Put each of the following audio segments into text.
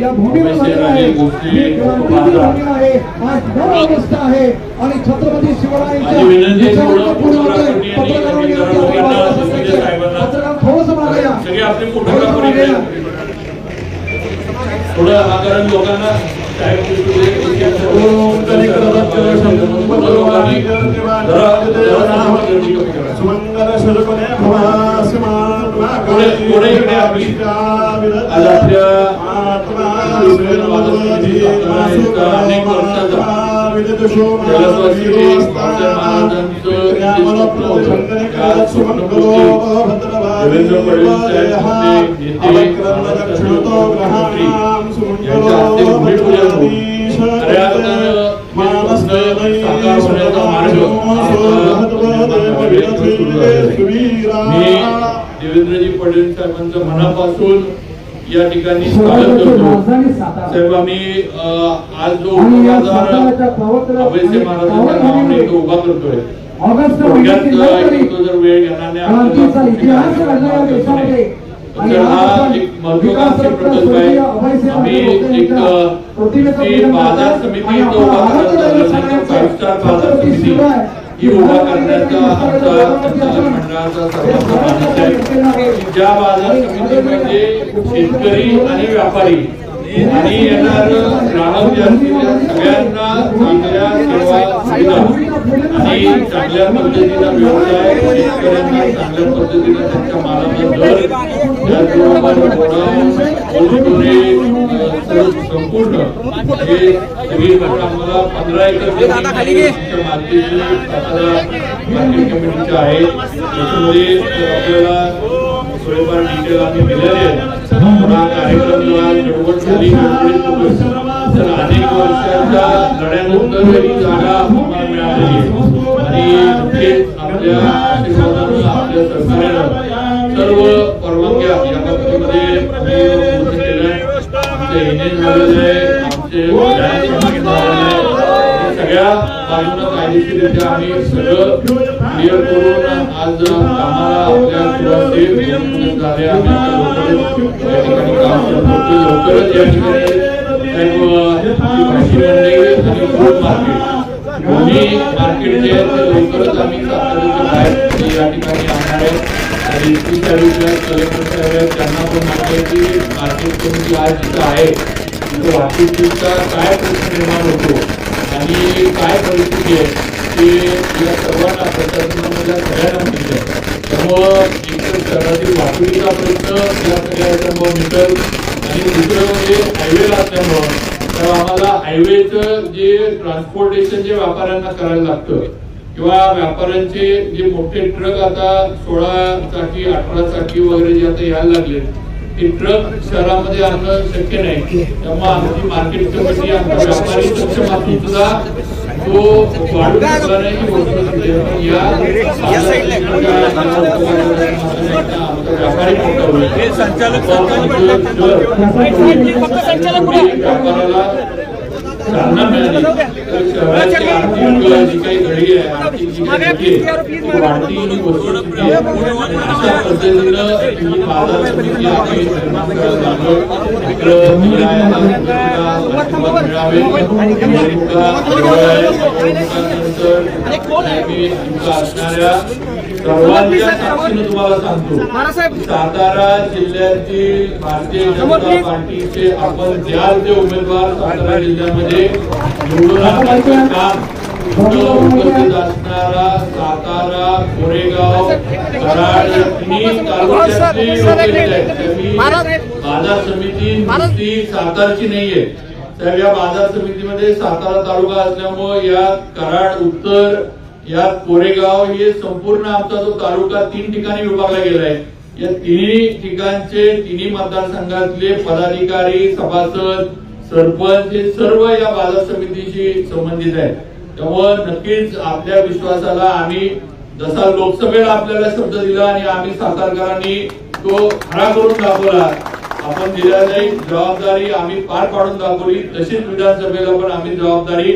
या भूमीवर झालेला आहे. आणि छत्रपती शिवरायांच्या विनंती थोडं विचारांचा पूर्ण फोटोग्राफरनी होतोय. आणि समितीचा अनेक वर्षाचा जलस्वासी भाऊसाहेब महाराजांचं स्वप्नपूर्ती देवेंद्र फडणवीस साहेब महाराष्ट्राचे उपमुख्यमंत्री यांच्या हस्ते भूमिपूजन होऊन खऱ्या साकार होण्याचा मार्ग सुरू झालेला आहे. मी देवेंद्रजी फडणवीस साहेबांचं मनापासून या ठिकाणी स्वागत करतो साहेब आम्ही आज जो अभयसिंह महाराजांच्या नावाने तो उभा करतोय ऑगस्ट जर वेळ घेणार नाही तर हा एक महत्वाकांक्षी प्रकल्प आहे आम्ही एक ती बाजार फाईव्ह स्टार बाजार समिती ही उभा करण्याचा आमचा मंडळाचा सर्वांचा आहे. ज्या बाजार समिती म्हणजे शेतकरी आणि व्यापारी आणि येणार ग्राहक जे असतील सगळ्यांना चांगल्या सेवा सुविधा आणि चांगल्या पद्धतीचा व्यवसाय शेतकऱ्यांना चांगल्या पद्धतीनं त्यांच्या मालाचा दर त्याचबरोबर गोडाऊन संपूर्ण हे आम्हाला पंधरा एकर मार्केट कमिटीची आहे. त्याच्यामध्ये आपल्याला थोडेफार डिटेल आम्ही दिलेले आहेत. थोडा कार्यक्रम जो आज गडबड झाली. तर अनेक वर्षाच्या लढ्यानंतर ही जागा आम्हाला बाजूनं कायदेशीरित्या आम्ही सगळं क्लिअर करून आज आम्हाला आपल्या झाले लवकरच या ठिकाणी काम करतो लवकरच या ठिकाणी साहेब, मार्केट दोन्ही मार्केट जे आहे ते लवकरच आम्ही बाहेर म्हणजे या ठिकाणी आणणार आहे. आणि ती पी कलेक्टर साहेब आहेत, त्यांना पण माहिती आहे की मार्केट कमिटी आज जिथं आहे. तिथं वाहतुकीचा काय प्रश्न निर्माण माहिती आहे की या सर्वांना प्रशासनामधल्या सगळ्यांना माहिती आहे. त्यामुळं एकतर शहरातील वाहतुकीचा प्रश्न या सगळ्या याच्यामुळं मिटल. आणि दुसरं म्हणजे हायवेला असल्यामुळं तर आम्हाला हायवेचं जे ट्रान्सपोर्टेशन जे व्यापाऱ्यांना करायला लागतं किंवा व्यापाऱ्यांचे जे मोठे ट्रक आता सोळा चाकी अठरा चाकी वगैरे जे आता यायला लागले ते ट्रक शहरामध्ये आणणं शक्य नाही. त्यामुळे आमची मार्केट कमिटी आमचा व्यापारी सक्षम असून सुद्धा तो वाढू शकला नाही ही व्यापारी संचालक व्यापाराला चालना मिळाली तर शहराची आर्थिक जी काही घडी आहे? आर्थिक जी काही घडी आहे वाढती ही अशा पद्धतीनं ही बाजार समिती आम्ही निर्माण इकडं मिळावे असणाऱ्या तुम्हाला सांगतो सातारा जिल्ह्याची भारतीय जनता पार्टीचे आपण ज्या जे उमेदवार सातारा जिल्ह्यामध्ये निवडून काम उपस्थित असणारा सातारा कोरेगाव कराड तालुक्यातली बाजार समिती नुसती सातारची नाहीये. तर या बाजार समितीमध्ये सातारा तालुका असल्यामुळे या कराड उत्तर या कोरेगाव हे संपूर्ण आमचा जो तालुका तीन ठिकाणी विभागला गेलाय या तिन्ही ठिकाणचे तिन्ही मतदारसंघातले पदाधिकारी सभासद सरपंच हे सर्व या बाजार समितीशी संबंधित आहेत. त्यामुळं नक्कीच आपल्या विश्वासाला आम्ही जसा लोकसभेला आपल्याला शब्द दिला आणि आम्ही सातारकरांनी तो खरा करून दाखवला आपण दिलेली जबाबदारी आम्ही पार पाडून दाखवली. तशीच विधानसभेला पण आम्ही जबाबदारी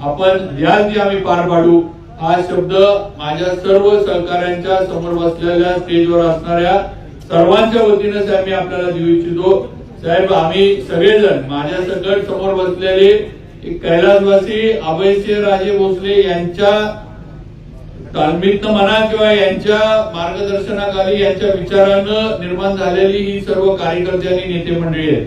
आपण द्याल ती आम्ही पार पाडू. हा शब्द माझ्या सर्व सहकाऱ्यांच्या समोर बसलेल्या स्टेजवर असणाऱ्या सर्वांच्या वतीनं साहेब मी आपल्याला देऊ इच्छितो. साहेब आम्ही सगळेजण माझ्या सकट समोर बसलेले कैलासवासी अभयसिंह राजे भोसले यांच्या तालमीतनं म्हणा किंवा यांच्या मार्गदर्शनाखाली यांच्या विचारानं निर्माण झालेली ही सर्व कार्यकर्ते आणि नेते मंडळी आहेत.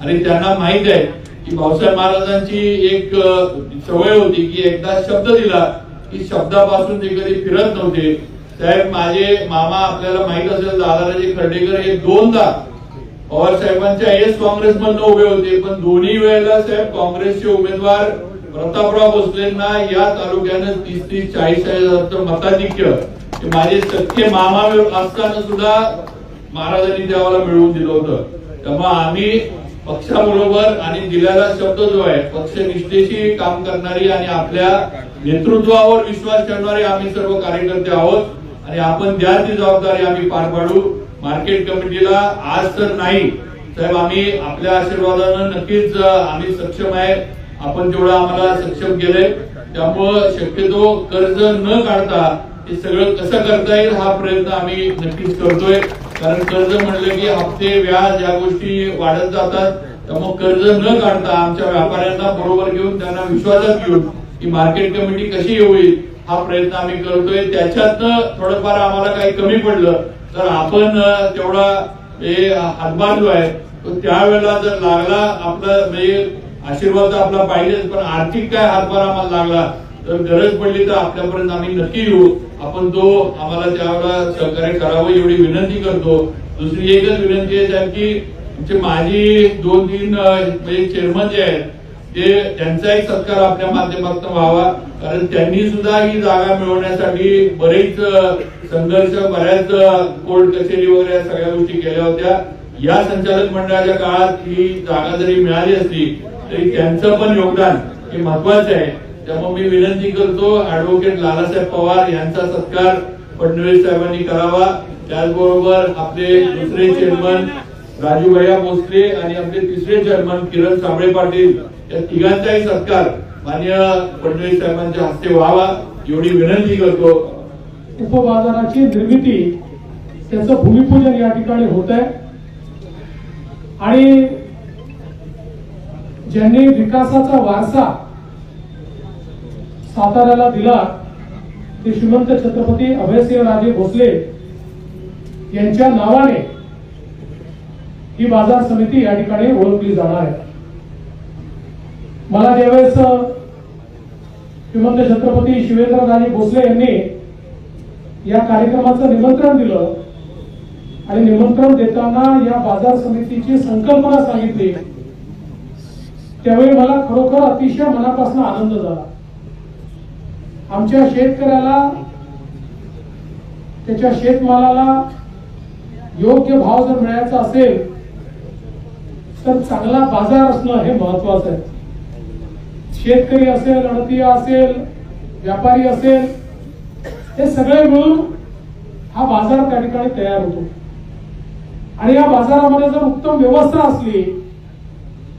आणि त्यांना माहीत आहे की भाऊसाहेब महाराजांची एक सवय होती की एकदा शब्द दिला की शब्दापासून ते कधी फिरत नव्हते. साहेब माझे मामा आपल्याला माहीत असेल दादाराजे खर्डेकर हे दोनदा पवार साहेबांच्या एस काँग्रेस मधनं उभे होते. पण दोन्ही वेळेला साहेब काँग्रेसचे उमेदवार प्रतापराव भोसलेंना या तालुक्यानं तीस तीस चाळीस चाळीस मताधिक्य. माझे सख्खे मामा असताना सुद्धा महाराजांनी त्यावेळेला मिळवून दिलं होतं. त्यामुळे आम्ही पक्षाबरोबर आणि दिलेला शब्द जो आहे पक्षनिष्ठेशी काम करणारी आणि आपल्या नेतृत्वावर विश्वास ठेवणारे आम्ही सर्व कार्यकर्ते आहोत. आणि आपण द्या ती जबाबदारी आम्ही पार पाडू मार्केट कमिटीला आज तर नाही. साहेब आम्ही आपल्या आशीर्वादानं नक्कीच आम्ही सक्षम आहे. आपण तेवढं आम्हाला सक्षम केलंय त्यामुळं शक्यतो कर्ज न काढता हे सगळं कसं करता येईल हा प्रयत्न आम्ही नक्कीच करतोय. कारण कर्ज म्हणलं की हप्ते व्याज या गोष्टी वाढत जातात. त्यामुळे कर्ज न काढता आमच्या व्यापाऱ्यांना बरोबर घेऊन त्यांना विश्वासात घेऊन की मार्केट कमिटी कशी होईल हा प्रयत्न आम्ही करतोय. त्याच्यातनं थोडंफार आम्हाला काही कमी पडलं. तर आपण तेवढा हे हातभार जो आहे तो त्यावेळेला जर लागला आपला म्हणजे आशीर्वाद तर आपला पाहिजेच पण आर्थिक काय हातभार आम्हाला लागला तर गरज पडली तर आपल्यापर्यंत आम्ही नक्की येऊ. आपण तो आम्हाला त्यावेळेला सहकार्य करावं एवढी विनंती करतो. दुसरी एकच विनंती आहे साहेब की माझी दोन तीन म्हणजे चेअरमन जे आहेत ते त्यांचाही सत्कार आपल्या माध्यमातून व्हावा. कारण त्यांनी सुद्धा ही जागा मिळवण्यासाठी बरेच संघर्ष बऱ्याच कोर्ट कचेरी वगैरे या सगळ्या गोष्टी केल्या होत्या. या संचालक मंडळाच्या काळात ही जागा जरी मिळाली असली तरी त्यांचं पण योगदान हे महत्वाचं आहे. त्यामुळे मी विनंती करतो ऍडव्होकेट लालासाहेब पवार यांचा सत्कार फडणवीस साहेबांनी करावा. त्याचबरोबर आपले दुसरे चेअरमन राजूभैया भोसले आणि आपले तिसरे चेअरमन किरण साबळे पाटील या तिघांचाही सत्कार मान्य फडणवीस साहेबांच्या हस्ते व्हावा एवढी विनंती करतो. उपबाजाराची निर्मिती त्याचं भूमिपूजन या ठिकाणी होत आहे. आणि ज्यांनी विकासाचा वारसा साताऱ्याला दिला ते श्रीमंत छत्रपती अभयसिंह राजे भोसले यांच्या नावाने ही बाजार समिती या ठिकाणी ओळखली जाणार आहे. मला ज्यावेळेस श्रीमंत छत्रपती शिवेंद्रराजे भोसले यांनी या कार्यक्रमाचं निमंत्रण दिलं आणि निमंत्रण देताना या बाजार समितीची संकल्पना सांगितली त्यावेळी मला खरोखर अतिशय मनापासून आनंद झाला. आमच्या शेतकऱ्याला त्याच्या शेतमालाला योग्य भाव जर मिळायचा असेल तर चांगला बाजार असणं हे महत्वाचं आहे. शेतकरी असेल अडतीय असेल व्यापारी असेल हे सगळे मिळून हा बाजार त्या ठिकाणी तयार होतो. आणि या बाजारामध्ये जर उत्तम व्यवस्था असली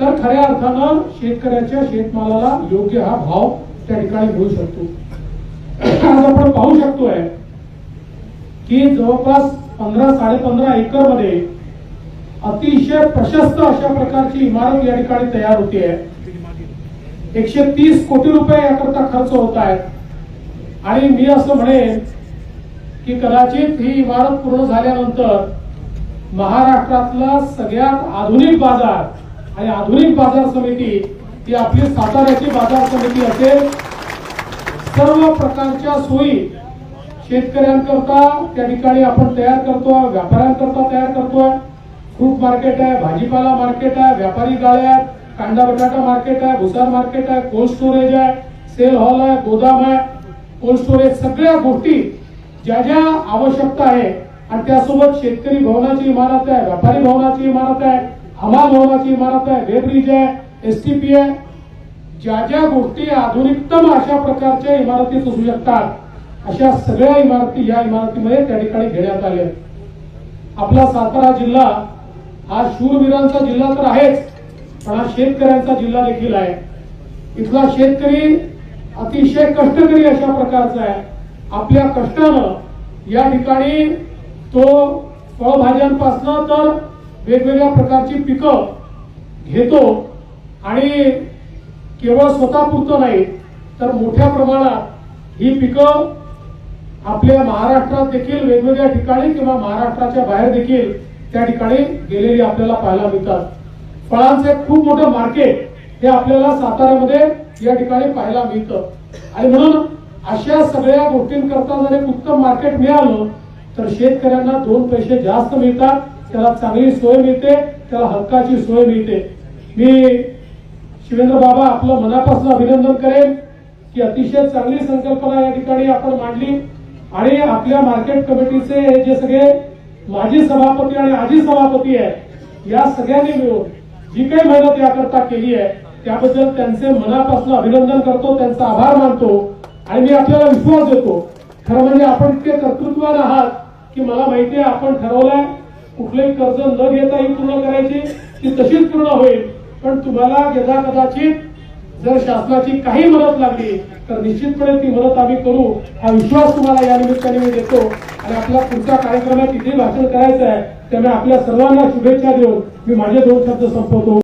तर खऱ्या अर्थानं शेतकऱ्याच्या शेतमालाला योग्य हा भाव त्या ठिकाणी मिळू शकतो. आपण पाहू शकतोय की जवळपास पंधरा साडेपंधरा एकरमध्ये अतिशय प्रशस्त अशा प्रकारची इमारत या ठिकाणी तयार होते एकशे तीस कोटी रुपये याकरता खर्च होत आहेत. आणि मी असं म्हणेन की कदाचित ही इमारत पूर्ण झाल्यानंतर महाराष्ट्रातला सगळ्यात आधुनिक बाजार आणि आधुनिक बाजार समिती ही आपली साताऱ्याची बाजार समिती असेल सर्व प्रकारच्या सोयी शेतकऱ्यांकरता त्या ठिकाणी आपण तयार करतोय व्यापाऱ्यांकरता तयार करतोय. फ्रूट मार्केट आहे भाजीपाला मार्केट आहे व्यापारी गाळ्या आहेत कांदा बटाटा मार्केट आहे भुसार मार्केट आहे कोल्ड स्टोरेज आहे सेल हॉल आहे गोदाम आहे. कोल्ड स्टोरेज सगळ्या गोष्टी ज्या ज्या आवश्यकता आहे आणि त्यासोबत शेतकरी भवनाची इमारत आहे व्यापारी भवनाची इमारत आहे हमाल भवनाची इमारत आहे वेब्रिज आहे एसटीपी आहे ज्या ज्या गोष्टी आधुनिकतम अशा प्रकारच्या इमारती असू शकतात अशा सगळ्या इमारती या इमारतीमध्ये त्या ठिकाणी घेण्यात आल्या आपला सातारा जिल्हा हा शूरवीरांचा जिल्हा तर आहेच पण हा शेतकऱ्यांचा जिल्हा देखील आहे. इथला शेतकरी अतिशय कष्टकरी अशा प्रकारचा आहे. आपल्या कष्टानं या ठिकाणी तो फळभाज्यांपासनं तर वेगवेगळ्या प्रकारची पिकं घेतो आणि केवळ स्वतःपुरतं नाही तर मोठ्या प्रमाणात ही पिकं आपल्या महाराष्ट्रात देखील वेगवेगळ्या ठिकाणी किंवा महाराष्ट्राच्या बाहेर देखील त्या ठिकाणी गेलेली आपल्याला पाहायला मिळतात. फळांचे खूप मोठं मार्केट हे आपल्याला साताऱ्यामध्ये या ठिकाणी पाहायला मिळतं. आणि म्हणून अशा सगळ्या गोष्टींकरता जर एक उत्तम मार्केट मिळालं तर शेतकऱ्यांना दोन पैसे जास्त मिळतात त्याला चांगली सोय मिळते त्याला हक्काची सोय मिळते. मी शिवेंद्र बाबा आपलं मनापासून अभिनंदन करेन की अतिशय चांगली संकल्पना या ठिकाणी आपण मांडली. आणि आपल्या मार्केट कमिटीचे हे जे सगळे माजी सभापती आणि आजी सभापती आहे या सगळ्यांनी मिळून जी काही मेहनत याकरता केली आहे त्याबद्दल त्यांचे मनापासून अभिनंदन करतो त्यांचा आभार मानतो. आणि मी आपल्याला विश्वास देतो खरं म्हणजे आपण इतके कर्तृत्वान आहात की मला माहिती आहे आपण ठरवलंय कुठलंही कर्ज न घेता ही पूर्ण करायची ती तशीच पूर्ण होईल. पण तुम्हाला यदा कदाचित जर शासनाची काही मदत लागली तर निश्चितपणे ती मदत आम्ही करू. हा विश्वास तुम्हाला या निमित्ताने मी देतो. आणि आपल्या पुढच्या कार्यक्रमात इथे भाषण करायचं आहे. त्यामुळे आपल्या सर्वांना शुभेच्छा देऊन मी माझे दोन शब्द संपवतो.